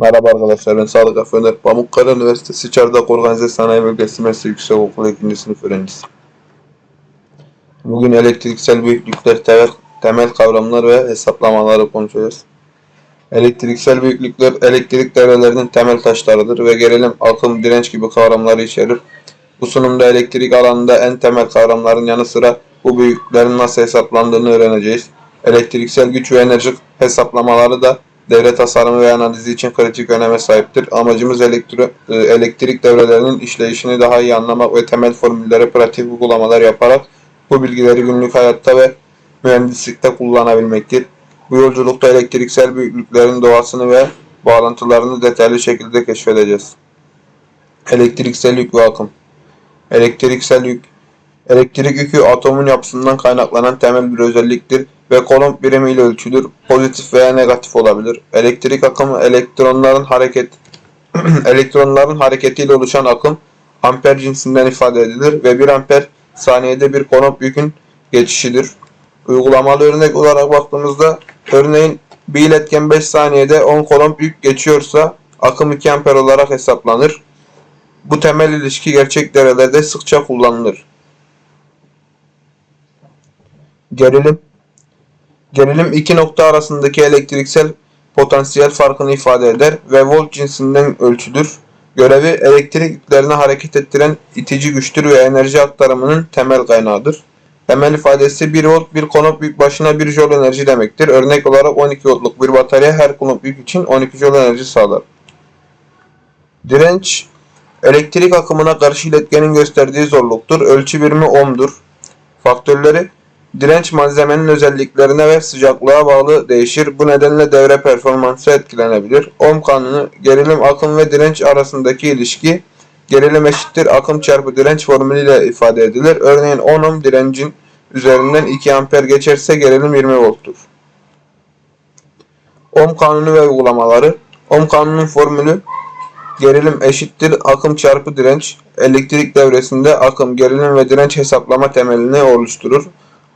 Merhaba arkadaşlar ben Sadık Aföner. Pamukkale Üniversitesi Çardak Organize Sanayi Bölgesi Meslek Yüksekokulu 2. sınıf öğrencisi. Bugün elektriksel büyüklükler, temel, temel kavramlar ve hesaplamaları konuşacağız. Elektriksel büyüklükler elektrik devrelerinin temel taşlarıdır ve gerilim, akım, direnç gibi kavramları içerir. Bu sunumda elektrik alanında en temel kavramların yanı sıra bu büyüklüklerin nasıl hesaplandığını öğreneceğiz. Elektriksel güç ve enerji hesaplamaları da devre tasarımı ve analizi için kritik öneme sahiptir. Amacımız elektro, e, elektrik devrelerinin işleyişini daha iyi anlamak ve temel formüllere pratik uygulamalar yaparak bu bilgileri günlük hayatta ve mühendislikte kullanabilmektir. Bu yolculukta elektriksel büyüklüklerin doğasını ve bağlantılarını detaylı şekilde keşfedeceğiz. Elektriksel yük ve akım Elektriksel yük Elektrik yükü atomun yapısından kaynaklanan temel bir özelliktir ve Coulomb birimiyle ölçülür. Pozitif veya negatif olabilir. Elektrik akımı elektronların hareket elektronların hareketiyle oluşan akım amper cinsinden ifade edilir ve 1 amper saniyede bir Coulomb yükün geçişidir. Uygulamalı örnek olarak baktığımızda örneğin bir iletken 5 saniyede 10 Coulomb yük geçiyorsa akım 2 amper olarak hesaplanır. Bu temel ilişki gerçek devrelerde sıkça kullanılır. Gerilim Gerilim iki nokta arasındaki elektriksel potansiyel farkını ifade eder ve volt cinsinden ölçüdür. Görevi elektrik hareket ettiren itici güçtür ve enerji aktarımının temel kaynağıdır. Temel ifadesi 1 volt bir konop yük başına 1 joule enerji demektir. Örnek olarak 12 voltluk bir batarya her konop yük için 12 joule enerji sağlar. Direnç elektrik akımına karşı iletkenin gösterdiği zorluktur. Ölçü birimi ohm'dur. Faktörleri Direnç malzemenin özelliklerine ve sıcaklığa bağlı değişir. Bu nedenle devre performansı etkilenebilir. Ohm kanunu gerilim, akım ve direnç arasındaki ilişki gerilim eşittir akım çarpı direnç formülüyle ifade edilir. Örneğin 10 ohm direncin üzerinden 2 amper geçerse gerilim 20 volttur. Ohm kanunu ve uygulamaları Ohm kanunun formülü gerilim eşittir akım çarpı direnç. Elektrik devresinde akım, gerilim ve direnç hesaplama temelini oluşturur.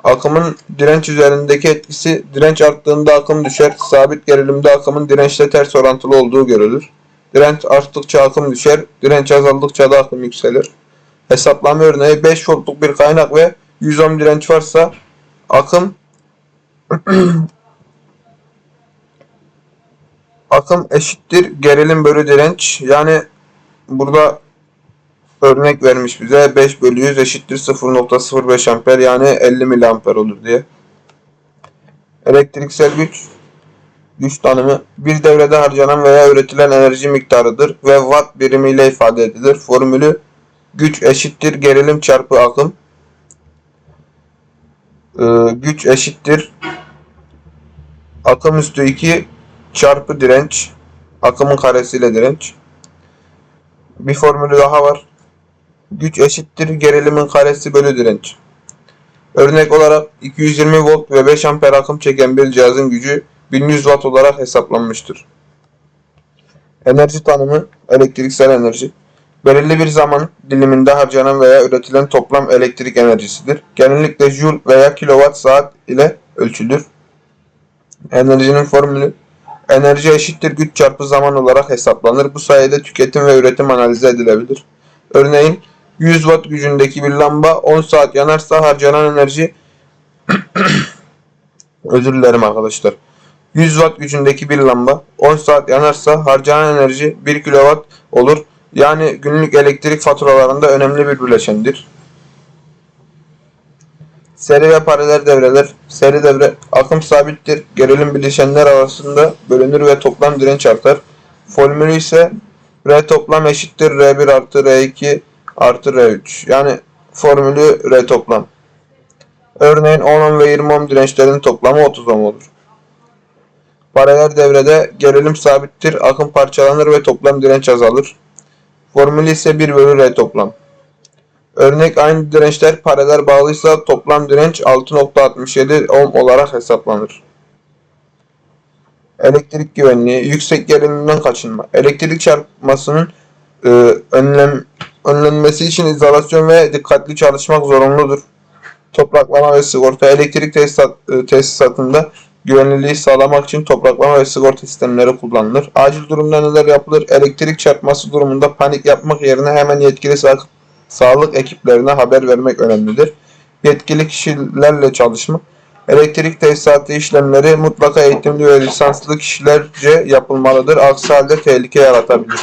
Akımın direnç üzerindeki etkisi direnç arttığında akım düşer. Sabit gerilimde akımın dirençle ters orantılı olduğu görülür. Direnç arttıkça akım düşer. Direnç azaldıkça da akım yükselir. Hesaplama örneği 5 voltluk bir kaynak ve 100 ohm direnç varsa akım akım eşittir gerilim bölü direnç. Yani burada örnek vermiş bize 5 bölü 100 eşittir 0.05 amper yani 50 miliamper olur diye. Elektriksel güç güç tanımı bir devrede harcanan veya üretilen enerji miktarıdır ve watt birimiyle ifade edilir. Formülü güç eşittir gerilim çarpı akım. Ee, güç eşittir akım üstü 2 çarpı direnç. Akımın karesiyle direnç. Bir formülü daha var. Güç eşittir gerilimin karesi bölü direnç. Örnek olarak 220 volt ve 5 amper akım çeken bir cihazın gücü 1100 watt olarak hesaplanmıştır. Enerji tanımı elektriksel enerji. Belirli bir zaman diliminde harcanan veya üretilen toplam elektrik enerjisidir. Genellikle joule veya kilowatt saat ile ölçülür. Enerjinin formülü enerji eşittir güç çarpı zaman olarak hesaplanır. Bu sayede tüketim ve üretim analize edilebilir. Örneğin 100 watt gücündeki bir lamba 10 saat yanarsa harcanan enerji özür dilerim arkadaşlar. 100 watt gücündeki bir lamba 10 saat yanarsa harcanan enerji 1 kilowatt olur. Yani günlük elektrik faturalarında önemli bir bileşendir. Seri ve paralel devreler. Seri devre akım sabittir. Gerilim bileşenler arasında bölünür ve toplam direnç artar. Formülü ise R toplam eşittir R1 artı R2 artı R3. Yani formülü R toplam. Örneğin 10 ohm ve 20 ohm dirençlerin toplamı 30 ohm olur. Paralel devrede gerilim sabittir, akım parçalanır ve toplam direnç azalır. Formülü ise 1 bölü R toplam. Örnek aynı dirençler paralel bağlıysa toplam direnç 6.67 ohm olarak hesaplanır. Elektrik güvenliği, yüksek gerilimden kaçınma. Elektrik çarpmasının e, önlem önlenmesi için izolasyon ve dikkatli çalışmak zorunludur. Topraklama ve sigorta elektrik tesisat, e, tesisatında güvenliliği sağlamak için topraklama ve sigorta sistemleri kullanılır. Acil durumda neler yapılır? Elektrik çarpması durumunda panik yapmak yerine hemen yetkili sa- sağlık ekiplerine haber vermek önemlidir. Yetkili kişilerle çalışmak. Elektrik tesisatı işlemleri mutlaka eğitimli ve lisanslı kişilerce yapılmalıdır. Aksi halde tehlike yaratabilir.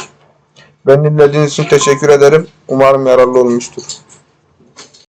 Beni dinlediğiniz için teşekkür ederim. Umarım yararlı olmuştur.